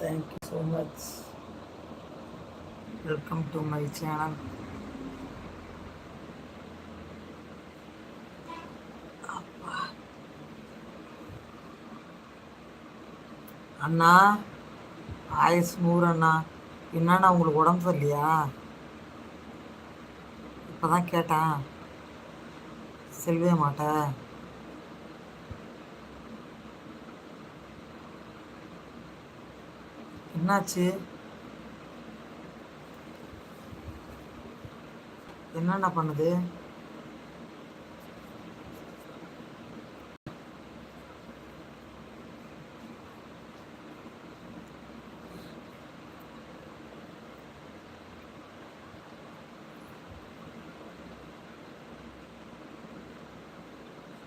Thank you so much welcome to my channel அண்ணா ஆயுஸ் நூறு அண்ணா. என்னண்ணா உங்களுக்கு உடம்பு சரியில்லையா? இப்போ தான் கேட்டேன். செல்வே மாட்டேன் என்னாச்சு? என்னென்ன பண்ணுது?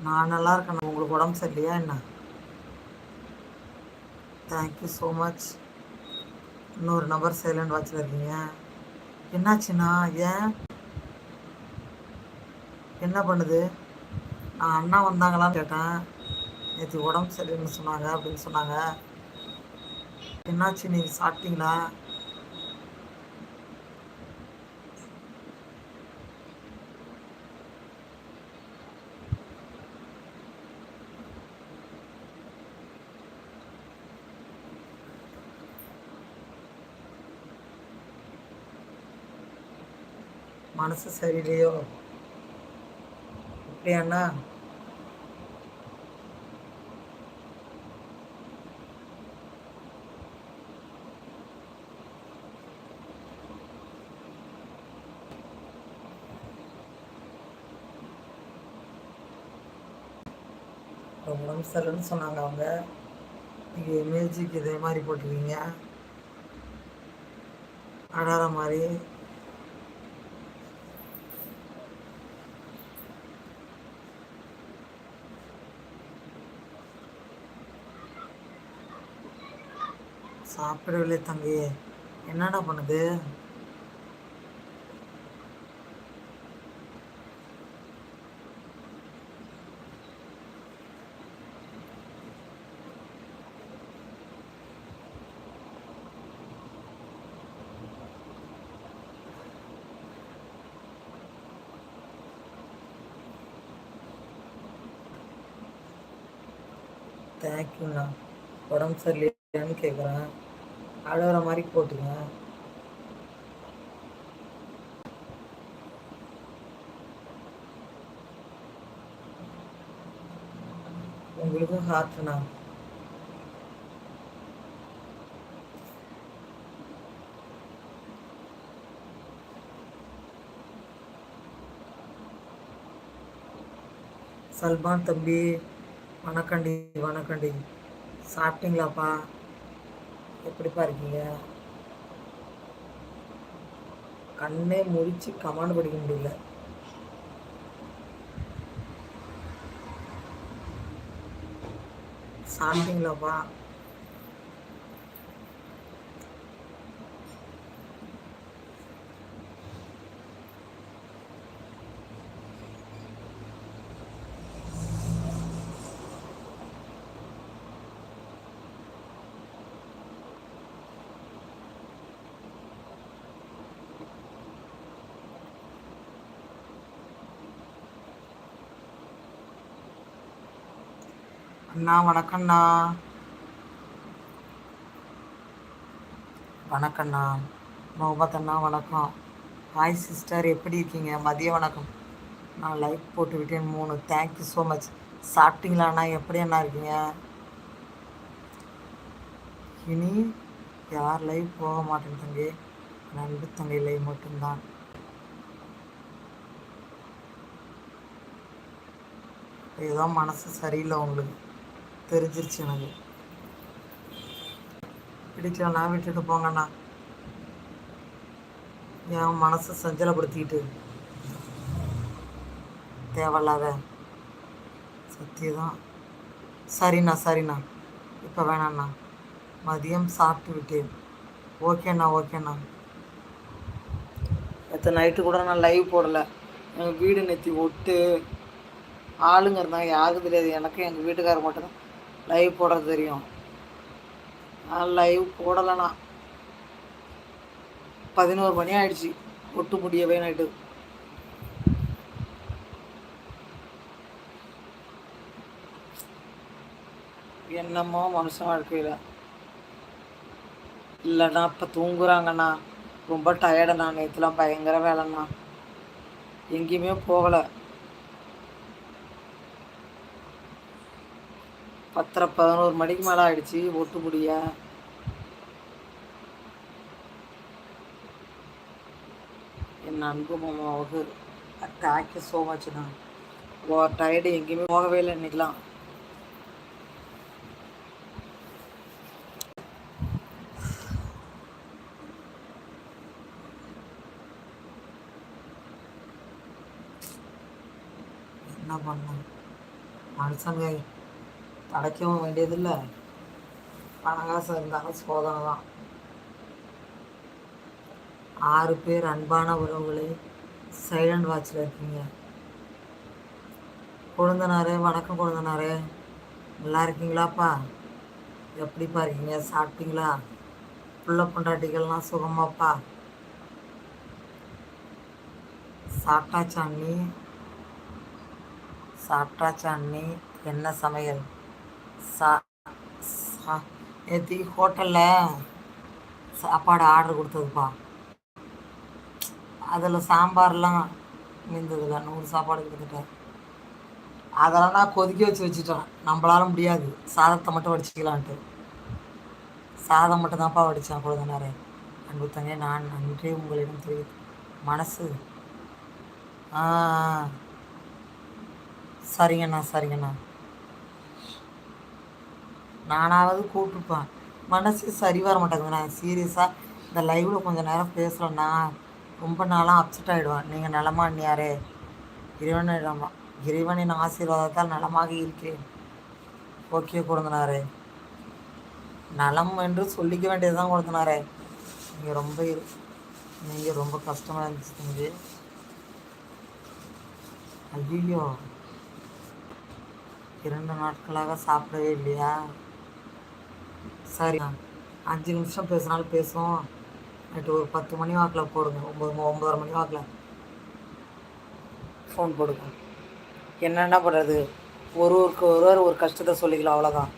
நான் நல்லா இருக்கேன் உங்களுக்கு உடம்பு சரியில்லையா என்ன? தேங்க்யூ ஸோ மச் இன்னொரு நம்பர் சைலண்ட் வாட்சில் இருக்கீங்க. என்னாச்சுண்ணா ஏன்? என்ன பண்ணுது? நான் அண்ணா வந்தாங்களான்னு கேட்டேன். நேற்று உடம்பு சரியில்லைன்னு சொன்னாங்க அப்படின்னு சொன்னாங்க. என்னாச்சு நீங்கள் சாப்பிட்டீங்களா? மனசு சரியில்லையோ? அப்படியாண்ணா? உடம்பு சரியில்லைன்னு சொன்னாங்க அவங்க. நீங்கள் மியூசிக் இதே மாதிரி போட்டிருக்கீங்க. அடாத மாதிரி. சாப்பிடவில்லை தம்பி. என்னடா பண்ணுது? தேங்க்யூண்ணா உடம்பு சரியில்லைன்னு கேட்குறேன் அழுகிற மாதிரி போட்டுங்க. உங்களுக்கும் ஹார்ட்ண்ணா சல்மான் தம்பி வணக்கண்டி வணக்கண்டி. சாப்பிட்டீங்களாப்பா? எப்படிப்பா இருக்கீங்க கண்ணே முழிச்சு கமாண்ட் படிக்க முடியல. சாப்பிட்டீங்களாப்பா? அண்ணா வணக்கம்ண்ணா. வணக்கண்ணா மொஹபத் அண்ணா வணக்கம். ஹாய் சிஸ்டர் எப்படி இருக்கீங்க? மதிய வணக்கம். நான் லைக் போட்டு விட்டேன். மூணு. தேங்க்யூ ஸோ மச் சாப்பிட்டீங்களாண்ணா எப்படி அண்ணா இருக்கீங்க? இனி யார் லைவ் போக மாட்டேன் தங்கி நண்பு தங்கை லைவ் மட்டும்தான். ஏதோ மனசு சரியில்லை உங்களுக்கு. தெரிஞ்சிருச்சு எனக்கு. பிடிக்கலண்ணா விட்டுட்டு போங்கண்ணா. என் மனசை சஞ்சலப்படுத்திக்கிட்டு. தேவையில்லாத சத்தியதான் சரிண்ணா சரிண்ணா. இப்போ வேணாண்ணா. மதியம் சாப்பிட்டு விட்டேன். ஓகேண்ணா ஓகேண்ணா. நேற்று நைட்டு கூட நான் லைவ் போடலை. எங்கள் வீடு நேற்றி ஒட்டு. ஆளுங்க இருந்தாங்க யாருக்கும் தெரியாது. எனக்கு எங்கள் வீட்டுக்காரர் மட்டும்தான். லைவ் போட தெரியும். நான் லைவ் போடலைண்ணா. பதினோரு மணி ஆயிடுச்சு. ஒட்டு முடியவே நைட்டு என்னமோ மனுஷன் வாழ்க்கையில். இல்லைண்ணா இப்போ தூங்குறாங்கண்ணா. ரொம்ப டயர்டுண்ணா நேற்றுலாம் பயங்கர வேலைண்ணா. எங்கேயுமே போகலை. பத்தரை பதினோரு மணிக்கு மேலே ஆகிடுச்சி ஒட்டு என் அன்பு மாமாவுக்கு தேங்க்யூ ஸோ மச்ண்ணா ஓ டயர்டு எங்கேயுமே போகவே இல்லை இன்னைக்கெலாம் என்ன பண்ண மனுஷங்க அடைக்கவும் வேண்டியதில்லை. பணங்காசு இருந்தாலும் சோதனை தான். ஆறு பேர் அன்பான உறவுகளே சைலண்ட் வாட்சில் இருக்கீங்க. கொழுந்தனாரே வணக்கம் கொழுந்தனாரே. நல்லா இருக்கீங்களாப்பா? எப்படிப்பா இருக்கீங்க? சாப்பிட்டீங்களா? புள்ள பொண்டாட்டிகள்லாம் சுகமாப்பா? சாப்பிட்டாச்சா அண்ணி? சாப்பிட்டாச்சா அண்ணி? என்ன சமையல்? சா சா நேற்று ஹோட்டலில் சாப்பாடு ஆர்டர் கொடுத்ததுப்பா. அதில் சாம்பார்லாம் மீந்ததில்ல நூறு சாப்பாடு கொடுத்துட்டேன் அதெல்லாம் நான் கொதிக்க வச்சு வச்சுட்டேன். நம்மளால முடியாது. சாதத்தை மட்டும் வடிச்சிக்கலான்ட்டு. சாதம் மட்டும்தான்ப்பா வடித்தேன் நேரம் அன்பு தங்கே நான் நன்றி உங்களிடம் தெரிய மனசு. ஆ. சரிங்கண்ணா சரிங்கண்ணா. நானாவது கூப்பிட்டுப்பேன். மனசு சரி வர மாட்டேங்குதுண்ணா சீரியஸாக இந்த லைவில் கொஞ்சம் நேரம் பேசுகிறேன்னா ரொம்ப நாளாக அப்செட் ஆகிடுவேன் நீங்கள் நலமா அண்ணியாரே. இறைவனிடமா இறைவனின் ஆசீர்வாதத்தால் நலமாக இருக்கிறேன். ஓகே கொடுந்தனாரே நலம் என்று சொல்லிக்க வேண்டியது தான் கொடுத்தனாரே நீங்கள் ரொம்ப நீங்கள் ரொம்ப கஷ்டமாக இருந்துச்சு தம்பி. ஐயோ இரண்டு நாட்களாக சாப்பிடவே இல்லையா? சரி அஞ்சு நிமிஷம் பேசினாலும் பேசுவோம். நைட்டு ஒரு பத்து மணி வாக்கில் போடுங்க. ஒம்பது ஒம்பதரை மணி வாக்கில். ஃபோன் போடுங்க. என்னென்ன பண்ணுறது ஒரு ஒருக்கு ஒருவர் ஒரு கஷ்டத்தை சொல்லிக்கலாம் அவ்வளோதான்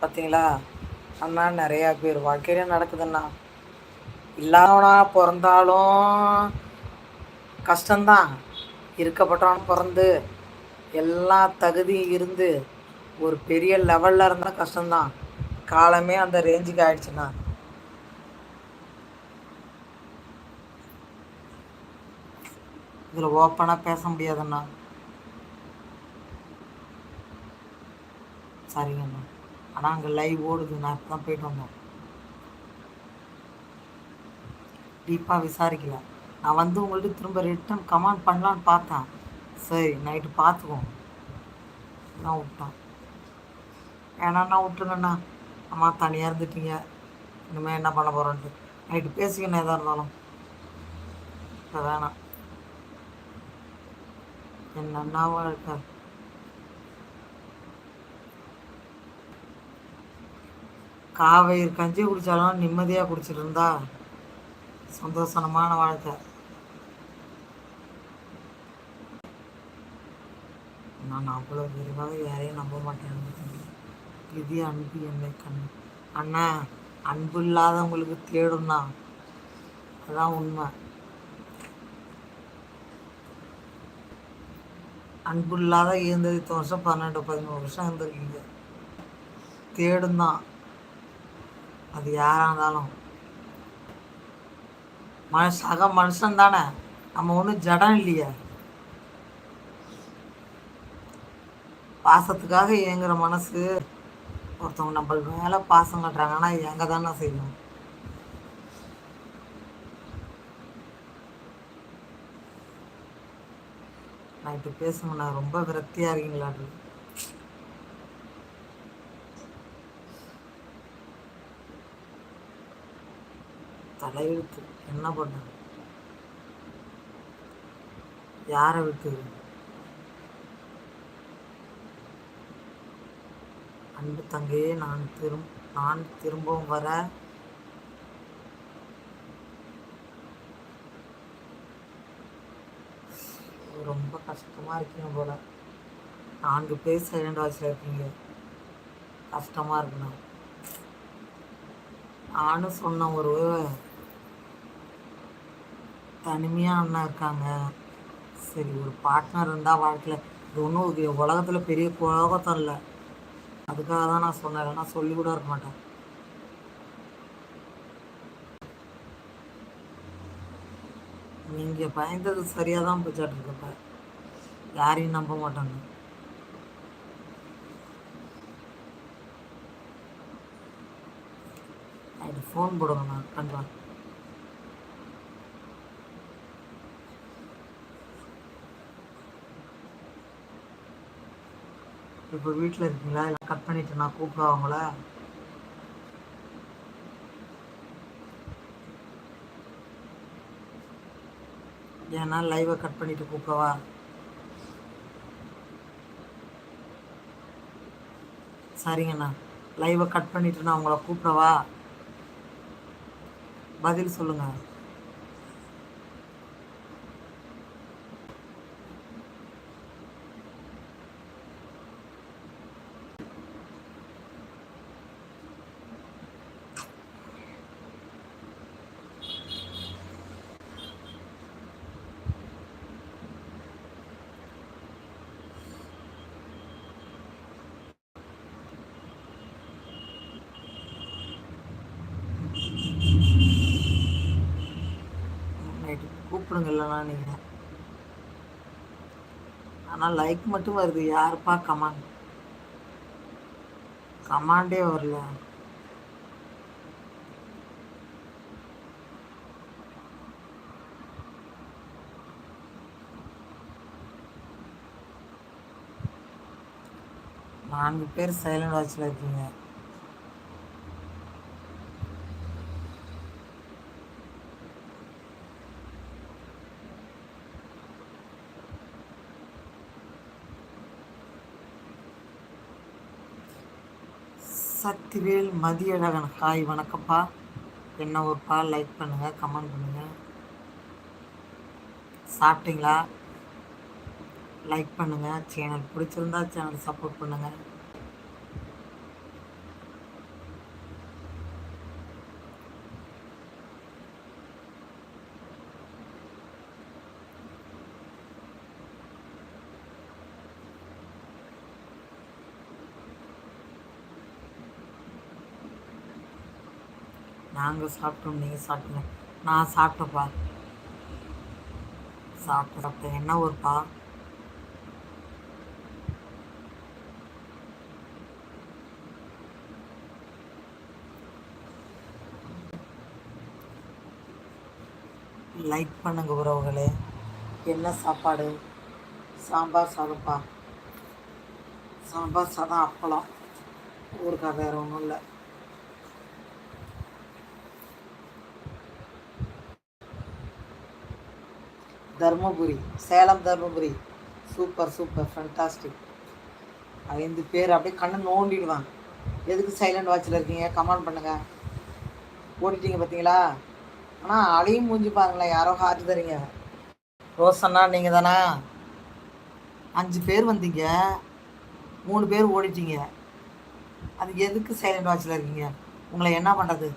பார்த்தீங்களா அண்ணா நிறையா பேர் வாழ்க்கையிலே நடக்குதுண்ணா. இல்லாதவனா பிறந்தாலும் கஷ்டம்தான். இருக்கப்பட்டவன் பிறந்து எல்லா தகுதியும் இருந்து ஒரு பெரிய லெவலில் இருந்தால் கஷ்டம்தான். காலமே அந்த ரேஞ்சுக்கு ஆயிடுச்சுண்ணா இதில் ஓப்பனாக பேச முடியாதுண்ணா. சரிங்கண்ணா. ஆனால் அங்கே லைவ் ஓடுது. நான் இப்போ தான் போயிட்டு வந்தோம் டீப்பாக விசாரிக்கல. நான் வந்து உங்கள்கிட்ட திரும்ப ரிட்டர்ன் கமெண்ட் பண்ணலான்னு பார்த்தேன். சரி நைட்டு பார்த்துக்குவோம். நான் விட்டேன் ஏன்னா விட்டுருங்கண்ணா. அம்மா தனியாக இருந்துட்டீங்க. இனிமேல் என்ன பண்ண போகிறோன்ட்டு நைட்டு பேசிக்கணும் எதாக இருந்தாலும். இப்போ வேணாம். என்னென்ன வாழ்க்கை? காவேரி கஞ்சி குடித்தாலும் நிம்மதியாக குடிச்சிட்டு இருந்தா சந்தோஷமான வாழ்க்கை. நான் அவ்வளோ விரிவாக யாரையும் நம்ப மாட்டேன். இது அன்பு என்னை கண் அண்ணா அன்பு இல்லாதவங்களுக்கு தேடும்னா அதான் உண்மை. அன்பு இல்லாத இருந்தது இத்தனை வருஷம் பன்னெண்டு பதிமூணு வருஷம் இருந்திருக்கீங்க. தேடும் தான் அது யாராக இருந்தாலும். மனு சக மனுஷன் தானே. நம்ம ஒன்றும் ஜடம் இல்லையே. பாசத்துக்காக இயங்குற மனசு. ஒருத்தவங்க நம்ம மேலே பாசம் இது எங்கே தானே செய்யணும்? நைட்டு பேசணும்னா ரொம்ப விரக்தியாக இருக்கீங்களா தலையெழுத்து என்ன பண்ண யாரை விட்டு அன்பு தங்கையே நான் திரும் நான் திரும்பவும் வர ரொம்ப கஷ்டமாக இருக்கீங்க போல. நான்கு பேர் சைலண்ட் வாட்சில் இருக்கீங்க கஷ்டமாக இருக்குண்ணா. நானும் சொன்ன ஒரு தனிமையாக அண்ணா இருக்காங்க. சரி ஒரு பார்ட்னர் இருந்தால் வாழ்க்கையில் இது ஒன்றும் உலகத்தில் பெரிய உலகத்தம் இல்லை. அதுக்காக தான் நான் சொன்னேன். இல்லைன்னா சொல்லி கூட இருக்க மாட்டேன். நீங்கள் பயந்தது சரியாக தான் போச்சாட்டு இருக்கப்ப யாரையும் நம்ப மாட்டாங்க. ஃபோன் போடுங்க நான் பண்ணுறேன் இப்போ வீட்டில் இருக்கீங்களா? இல்லை கட் பண்ணிட்டு நான் கூப்பிடுவாங்களா ஏன்னா லைவை கட் பண்ணிட்டு கூப்பிடவா? சரிங்கண்ணா லைவை கட் பண்ணிட்டு நான் உங்களை கூப்பிடவா? பதில் சொல்லுங்கள் பண்ணலாம் நீங்கள் ஆனால் லைக் மட்டும் வருது. யாருப்பா கமாண்ட் கமாண்டே வரல. நான்கு பேர் சைலண்ட் வாட்சில் இருக்கீங்க. சக்திவேல் மதியழகன். ஹாய் வணக்கம்ப்பா. என்ன ஒருப்பா லைக் பண்ணுங்கள் கமெண்ட் பண்ணுங்கள் சாப்பிட்டீங்களா? லைக் பண்ணுங்கள் சேனல் பிடிச்சிருந்தா சேனல் சப்போர்ட் பண்ணுங்கள் நாங்கள் சாப்பிட்டோம் நீங்கள் சாப்பிட்டீங்க. நான் சாப்பிட்டப்பா சாப்பிட்டு சாப்பிட்டேன் என்ன ஊர்ப்பா? லைக் பண்ணுங்க உறவுகளே. என்ன சாப்பாடு? சாம்பார் சாதம்ப்பா. சாம்பார் சாதம் அப்பளம். ஊருக்கா வேறு ஒன்றும் இல்லை. Dharmapuri Salem Dharmapuri. Super super fantastic ஐந்து பேர் அப்படியே கண்ணை நோண்டிடுவாங்க. எதுக்கு சைலண்ட் வாட்சில் இருக்கீங்க? கமெண்ட் பண்ணுங்கள் ஓடிட்டீங்க பார்த்தீங்களா ஆனால் அழையும் மூஞ்சி பாருங்களேன். யாரோ ஹார்ட் தரீங்க ரோசண்ணா நீங்கள் தானா அஞ்சு பேர் வந்தீங்க. மூணு பேர் ஓடிட்டீங்க. அது எதுக்கு சைலண்ட் வாட்சில் இருக்கீங்க? உங்களை என்ன பண்ணுறது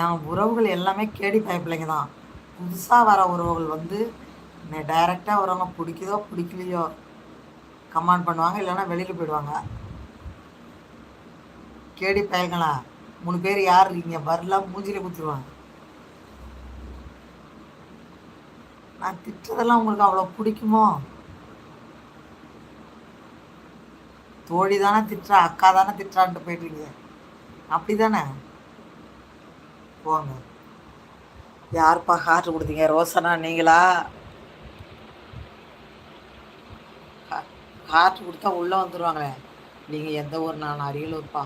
என் உறவுகள் எல்லாமே கேடி பயப்பிள்ளைங்க தான். புதுசாக வர உறவுகள் வந்து டைரெக்டாக வரவங்க பிடிக்குதோ பிடிக்கலையோ கமெண்ட் பண்ணுவாங்க இல்லைன்னா வெளியில் போயிடுவாங்க. கேடி பயங்களா மூணு பேர் யார் இருக்கீங்க? வரலாம் மூஞ்சில குத்துருவாங்க. நான் திட்டுறதெல்லாம் உங்களுக்கு அவ்வளோ பிடிக்குமோ? தோழி தானே திட்டுறா அக்கா தானே திட்டுறான்ட்டு போயிட்டுருக்கீங்க அப்படி தானே போங்க. யாருப்பா ஹார்ட் கொடுத்தீங்க? ரோசனா நீங்களா? ஹார்ட் கொடுத்தா உள்ளே வந்துடுவாங்களே நீங்கள் எந்த ஊர்? நான் அரியலூர்ப்பா.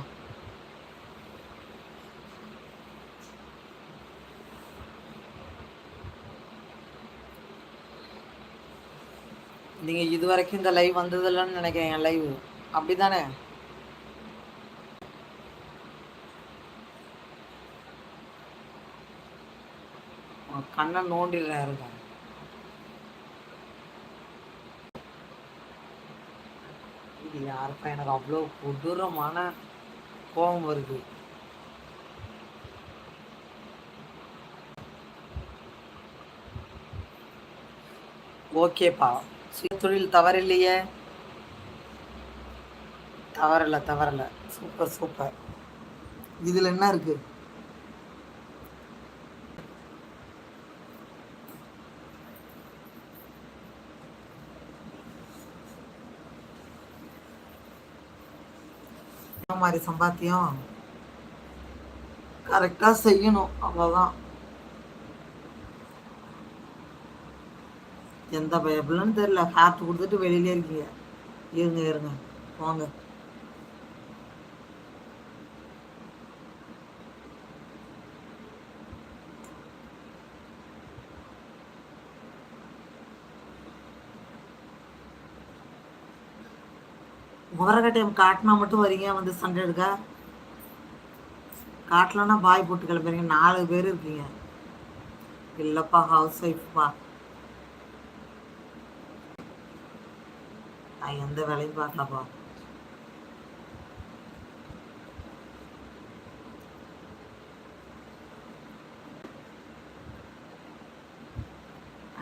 நீங்கள் இது வரைக்கும் இந்த லைவ் வந்ததில்லைன்னு நினைக்கிறேன் என் லைவ் அப்படி தானே கண்ணை நோண்டிடுறாருங்க இது யாருப்பா எனக்கு அவ்வளோ கொடூரமான கோபம் வருது. ஓகேப்பா. சுயதொழில் தவறில்லையே. தவறல தவறல. Super super. இதில் என்ன இருக்கு? மாதிரி சம்பாத்தியம் கரெக்டாக செய்யணும். அவ்வளோதான் எந்த பயப்புலன்னு தெரியல. ஹேர்ட் கொடுத்துட்டு வெளியிலே இருக்கீங்க. இருங்க இருங்க. வாங்க. முகரக்கட்டையம் காட்டினா மட்டும் வரீங்க வந்து சண்டை எடுக்க? காட்டலன்னா பாய் போட்டு கிளம்புறீங்க. நாலு பேர் இருக்கீங்க. இல்லைப்பா ஹவுஸ் ஒய்ஃப்ப்பா நான் எந்த வேலையும் பார்க்கலப்பா.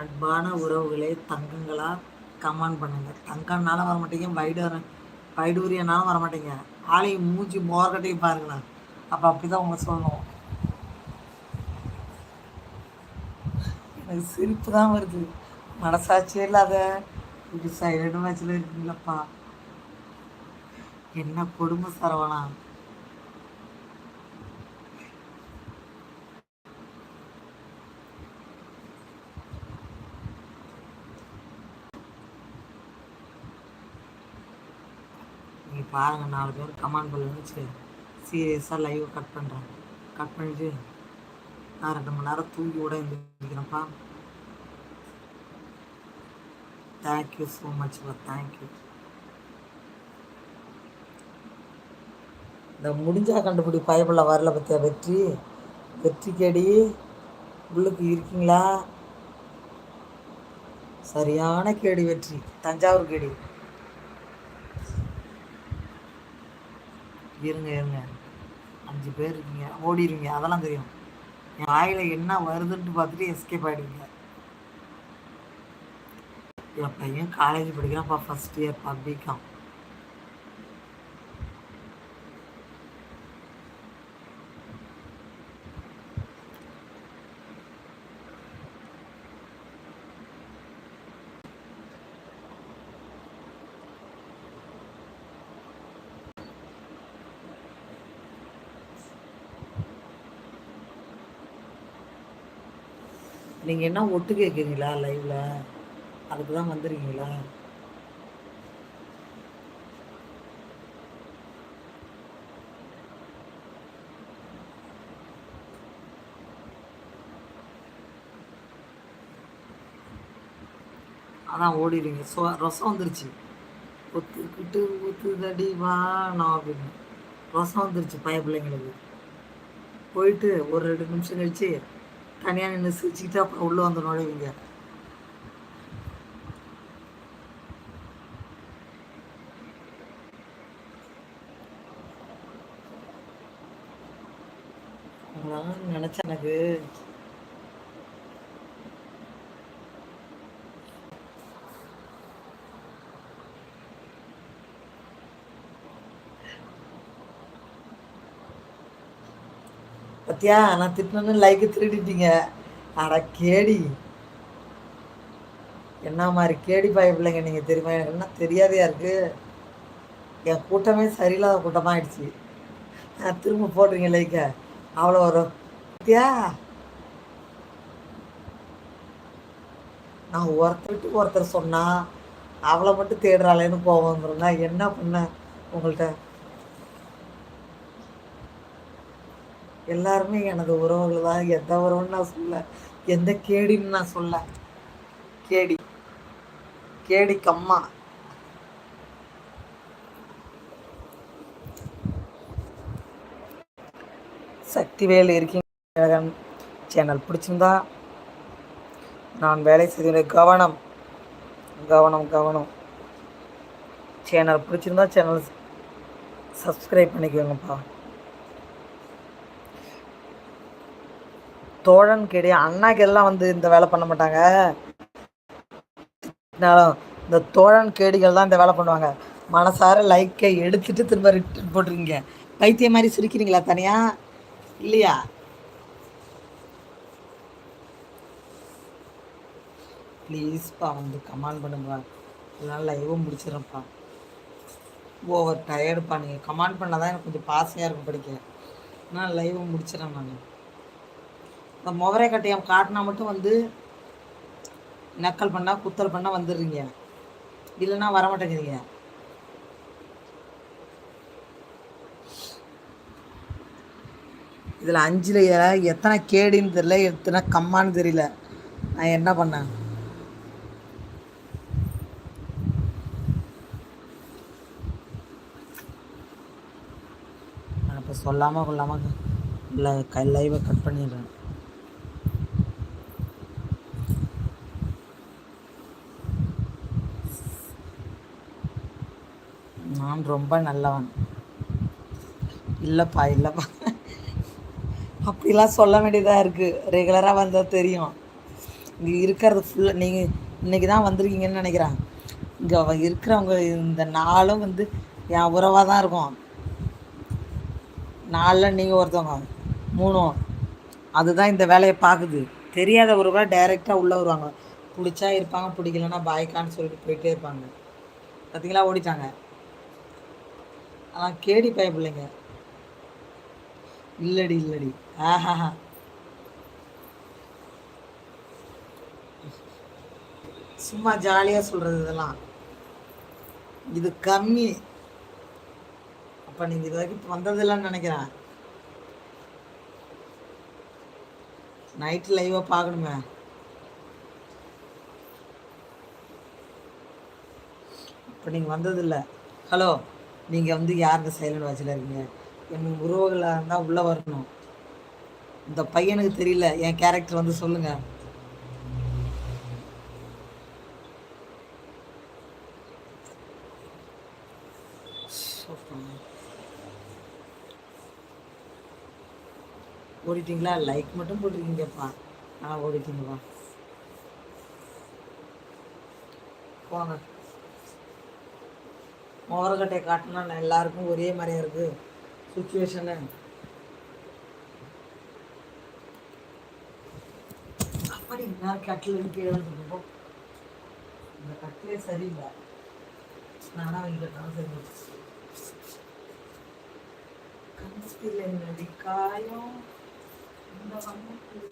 அன்பான உறவுகளே தங்கங்களா கமெண்ட் பண்ணுங்க. தங்கம்னால வர மாட்டீங்க வைடர் வைடூரியனாலும் வர மாட்டீங்க ஆளையும் மூஞ்சி மோர்கட்டையும் பாருங்களேன் அப்போ அப்படி தான் உங்களை சொல்லணும். எனக்கு சிரிப்பு தான் வருது. மனசாட்சியே இல்லாத இப்படி சைலண்ட் மேட்சில் இருக்கீங்களப்பா. என்ன கொடுமை சரவணா நீங்கள் பாருங்கள் நாலு பேர் கமெண்ட் பண்ணுச்சு சீரியஸாக லைவை கட் பண்ணுறேன் கட் பண்ணிவிட்டு நான் ரெண்டு மணி நேரம் தூங்கி கூட எழுந்திருக்கிறேன்ப்பா தேங்க்யூ ஸோ மச்ப்பா தேங்க்யூ இந்த முடிஞ்சா கண்டுபிடி பயப்புள்ள வரல பற்றியா வெற்றி? வெற்றி கேடி உள்ளுக்கு இருக்கீங்களா? சரியான கேடி வெற்றி தஞ்சாவூர் கேடி. இருங்க இருங்க. அஞ்சு பேர் இருக்கீங்க ஓடிடுவீங்க அதெல்லாம் தெரியும். என் வாயில் என்ன வருதுன்ட்டு பார்த்துட்டு எஸ்கேப் ஆகிடுவீங்க என் பையன் காலேஜ் படிக்கிறான்ப்பா ஃபஸ்ட் இயர் பப்ளிக்கான் நீங்கள் என்ன ஒட்டு கேட்குறீங்களா லைவில் அதுக்கு தான் வந்துடுறீங்களா அதான் ஓடிடுங்க சொ ரசம் வந்துருச்சு. ஒத்துக்கிட்டு ஒத்துதடி வா நான் அப்படின்னு. ரசம் வந்துருச்சு பய பிள்ளைங்களுக்கு. போயிட்டு ஒரு ரெண்டு நிமிஷம் கழிச்சு தனியாக நின்று சிரிச்சுக்கிட்டு அப்புறம் உள்ளே வந்து நுழைவீங்க. உங்களாம் நினச்ச எனக்கு பத்தியா நான் திட்டினு லைக்கு திருடிட்டீங்க. அட கேடி. என்ன மாதிரி கேடி பாய பிள்ளைங்க நீங்கள் தெரியுமா? எனக்கு என்ன தெரியாதையா இருக்குது என் கூட்டமே சரியில்லாத கூட்டமாக ஆயிடுச்சு. நான் திரும்ப போடுறீங்க லைக்க அவ்வளோ வரும். பத்தியா? நான் ஒருத்தர் விட்டு ஒருத்தர் சொன்னால் அவளை மட்டும் தேடுறாளேன்னு கோவம் என்ன பண்ண உங்கள்கிட்ட எல்லாருமே எனது உறவுகள் தான். எந்த உறவுன்னு நான் சொல்ல எந்த கேடின்னு நான் சொல்ல கேடி. கேடி கம்மா. சக்திவேல் இருக்கீங்க சேனல் பிடிச்சிருந்தா நான் வேலை செய்த கவனம் கவனம் கவனம். சேனல் பிடிச்சிருந்தா சேனல் சப்ஸ்கிரைப் பண்ணிக்கோங்கப்பா. தோழன் கேடி அண்ணாக்கு எல்லாம் வந்து இந்த வேலை பண்ண மாட்டாங்க. இந்த தோழன் கேடிகள் தான் இந்த வேலை பண்ணுவாங்க. மனசார லைக்கை எடுத்துட்டு திரும்ப ரிட்டர்ன் போட்டுருங்க பைத்திய மாதிரி சிரிக்கிறீங்களா தனியா? இல்லையா? ப்ளீஸ்ப்பா வந்து கமாண்ட் பண்ணுங்க. இதனால் லைவும் முடிச்சிடுறேன்ப்பா. ஓவர் டயர்டுப்பா நீங்கள் கமாண்ட் பண்ணால் தான் எனக்கு கொஞ்சம் பாசையாக இருக்கும் படிக்க. நான் லைவும் முடிச்சிடறேன் நான். இந்த முகரை கட்டையம் காட்டினா மட்டும் வந்து நக்கல் பண்ணால் குத்தல் பண்ணால் வந்துடுறீங்க. இல்லைன்னா வரமாட்டேங்கிறீங்க. இதில் அஞ்சில் எத்தனை கேடின்னு தெரியல எத்தனை கம்மான்னு தெரியல. நான் என்ன பண்ணேன்? நான் இப்போ சொல்லாமல் கொள்ளாமல் இல்லை கை லைவை கட் பண்ணிடுறேன். நான் ரொம்ப நல்லவன். இல்லைப்பா இல்லைப்பா. அப்படிலாம் சொல்ல வேண்டியதாக இருக்குது ரெகுலராக வந்தால் தெரியும். இங்கே இருக்கிறது ஃபுல்லாக நீங்கள் இன்றைக்கி தான் வந்திருக்கீங்கன்னு நினைக்கிறேன். இங்கே இருக்கிறவங்க இந்த நாளும் வந்து என் உறவாக தான் இருக்கும். நாலில் நீங்கள் ஒருத்தவங்க மூணும் அதுதான் இந்த வேலையை பார்க்குது. தெரியாத உறவாக டைரெக்டாக உள்ளே வருவாங்க. பிடிச்சா இருப்பாங்க பிடிக்கலன்னா பாய்க்கான்னு சொல்லிட்டு போயிட்டே இருப்பாங்க. பார்த்தீங்களா ஓடிட்டாங்க. ஆனால் கேடி பயப்பில்லைங்க இல்லடி இல்லடி. ஆஹாஹா சும்மா ஜாலியாக சொல்கிறது இதெல்லாம். இது கம்மி. அப்போ நீங்கள் இது வரைக்கும் வந்ததில்லைன்னு நினைக்கிறேன். நைட்டு லைவாக பார்க்கணுமே. இப்போ நீங்கள் வந்ததில்லை ஹலோ. நீங்கள் வந்து யாருங்க சைலண்ட் வாட்சில் இருக்கீங்க? என் உறவுகளாக இருந்தால் உள்ளே வரணும். இந்த பையனுக்கு தெரியல. என் கேரக்டர் வந்து சொல்லுங்கள் ஓடிட்டீங்களா? லைக் மட்டும் போட்டிருக்கீங்கப்பா. ஆ ஓடிட்டீங்கப்பா. போங்க. மோரக்கட்டையை காட்டினா எல்லாருக்கும் ஒரே மாதிரியா இருக்குது சுச்சுவேஷனு அப்படி நான் கட்டில் கீழே சொல்லுவோம் இந்த கட்டிலே சரியில்லை. நானாக வைக்கட்டாலும் சரி. கணத்தில் என்னடி காயம் இந்த வண்ணத்தில்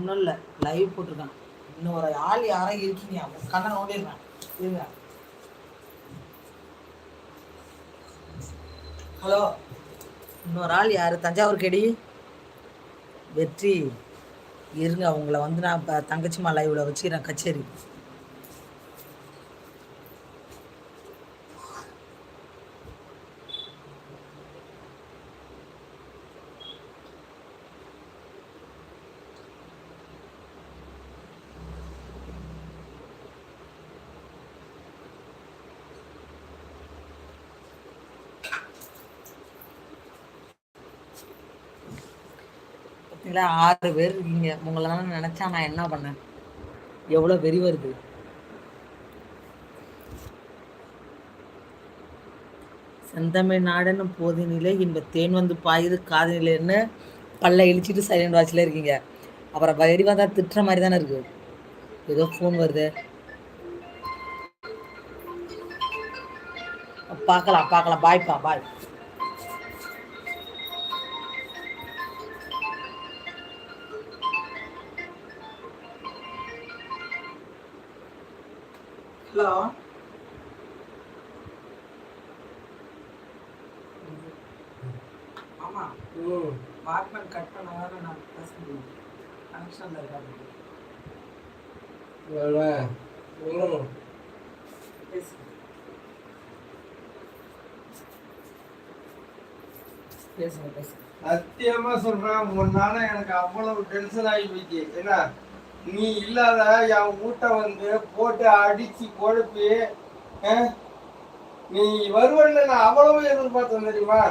ஒன்றும் இல்லை. லைவ் போட்டிருக்கான் இன்னும் ஒரு ஆள் யாரும் இருக்கீங்க கண்ணை நோண்டிடுறான் இருங்க. ஹலோ. இன்னொரு ஆள் யார்? தஞ்சாவூர் கெடி வெற்றி. இருங்க அவங்கள வந்து நான் இப்போ தங்கச்சிமா லைவில் வச்சுக்கிறேன் கச்சேரி. பார்த்தீங்களா ஆறு பேர் இருக்கீங்க. உங்களெல்லாம் நினச்சா நான் என்ன பண்ணேன்? எவ்வளோ வெறி வருது செந்தமிழ் நாடுன்னு போதினிலே இந்த தேன் வந்து பாயுது காதினிலேன்னு பல்ல இழிச்சிட்டு சைலண்ட் வாட்சில் இருக்கீங்க. அப்புறம் வெறி வந்தா திட்டுற மாதிரி தானே இருக்கு. ஏதோ ஃபோன் வருது. பார்க்கலாம் பார்க்கலாம். பாய்ப்பா பாய் ஹலோ ம் வாக்மேன் கட் பண்ணாதான் நான் பேச முடியும். கனெக்ஷனில். ம் பேசு சத்தியமா சொல்றேன் உன்னால எனக்கு அவ்வளவு டென்ஷன் ஆகி போச்சு. என்ன? நீ இல்லாத என் வீட்டை வந்து போட்டு அடிச்சு கொழுப்பி நீ வருவன்னு நான் அவ்வளவு எதிர்பார்த்தேன் தெரியுமா?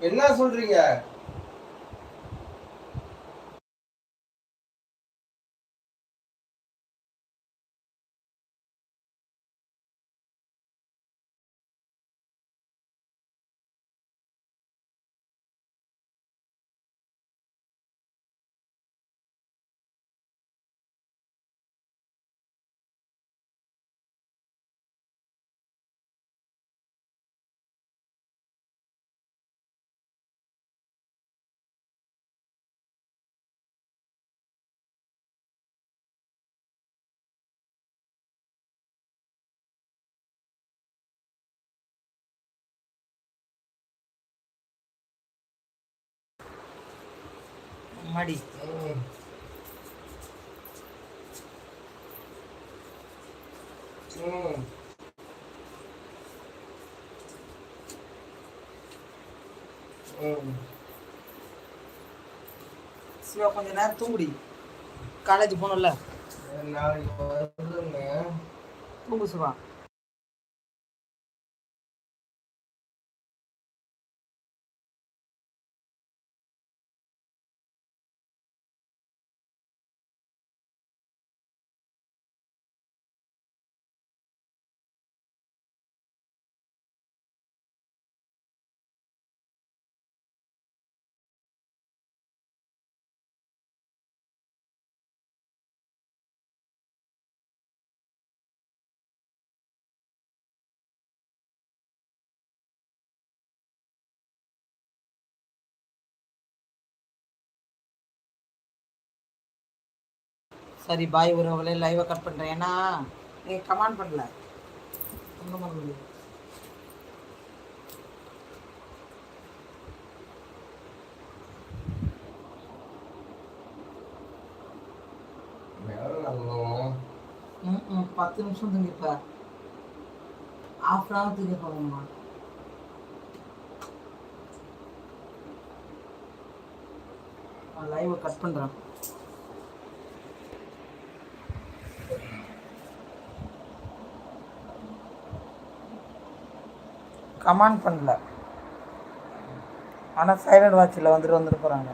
என்ன சொல்றீங்க? மடி. சிவா கொஞ்ச நேரம் தூங்குடி. காலேஜ் போகணும்ல. நாளைக்கு தூங்கு சிவா. சரி பாய் உறவுகளே லைவை கட் பண்ணுறேன் ஏன்னா நீங்கள் கமெண்ட் பண்ணல. ஒன்றும் பண்ண முடியாது பத்து நிமிஷம் தூங்கிப்ப ஆஃப் அன் ஹவர் தூங்கி போகணுமா லைவை கட் பண்ணுறேன் கமாண்ட் பண்ணல. ஆனால் சைலண்ட் வாட்சில் வந்துட்டு வந்துட்டு போகிறாங்க